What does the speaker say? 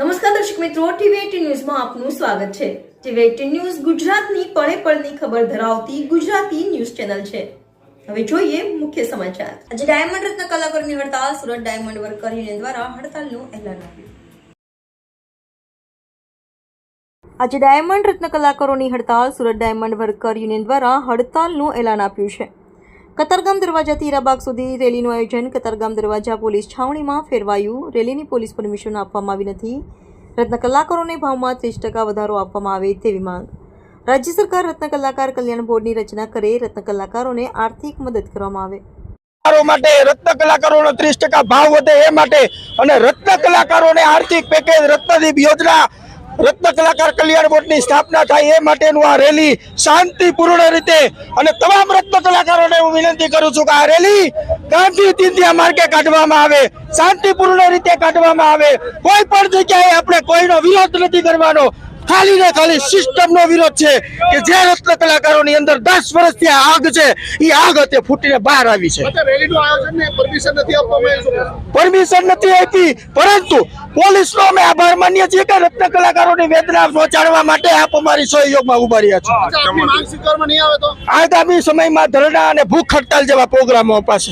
નમસ્કાર દર્શક મિત્રો, ટીવી ન્યૂઝમાં આપનું સ્વાગત છે. ટીવી ન્યૂઝ ગુજરાતની પળે પળની ખબર ધરાવતી ગુજરાતી ન્યૂઝ ચેનલ છે. હવે જોઈએ મુખ્ય સમાચાર. આજે ડાયમંડ રત્ન કલાકારોની હડતાલ સુરત ડાયમંડ વર્કર યુનિયન દ્વારા હડતાલનું એલાન આપ્યું આજે ડાયમંડ રત્ન કલાકારોની હડતાલ સુરત ડાયમંડ વર્કર યુનિયન દ્વારા હડતાલનું એલાન આપ્યું છે. કતારગામ દરવાજાથી હીરાબાગ સુધી રેલીનું આયોજન. કતારગામ દરવાજા પોલીસ છાવણીમાં ફેરવાયું. રેલીની પોલીસ પરમિશન આપવામાં આવી નથી. રત્ન ભાવમાં ત્રીસ ટકા વધારો આપવામાં આવે તેવી માંગ. રાજ્ય સરકાર રત્ન કલ્યાણ બોર્ડની રચના કરે રત્ન આર્થિક મદદ કરવામાં આવે. માટે રત્ન કલાકારોનો ત્રીસ ટકા ભાવ વધે એ માટે અને રત્ન કલાકારોને આર્થિક પેકેજ રત્નદીપ યોજના રત્ન કલાકાર કલ્યાણ બોર્ડની સ્થાપના થાય એ માટેનું આ રેલી શાંતિપૂર્ણ રીતે અને તમામ રત્ન કલાકારોને હું વિનંતી કરું છું કે આ રેલી ગાંધી ચિંધ્યા માર્ગે કાઢવામાં આવે, શાંતિપૂર્ણ રીતે કાઢવામાં આવે. કોઈ પણ જગ્યાએ આપણે કોઈનો વિરોધ નથી કરવાનો. ખાલી ને ખાલી સિસ્ટમનો વિરોધ છે કે જે રત્ન કલાકારોની અંદર દસ વર્ષથી આ આગ છે એ આગ અત્યારે ફૂટીને બહાર આવી છે. પરમિશન નથી આપી પરંતુ પોલીસનો અમે આભાર માનીએ છીએ કે રત્ન કલાકારોની વેદના પહોંચાડવા માટે આપ અમારી સહયોગમાં ઊભા રહ્યા છો. આગામી સમયમાં ધરણા અને ભૂખ હડતાલ જેવા પ્રોગ્રામો અપાશે.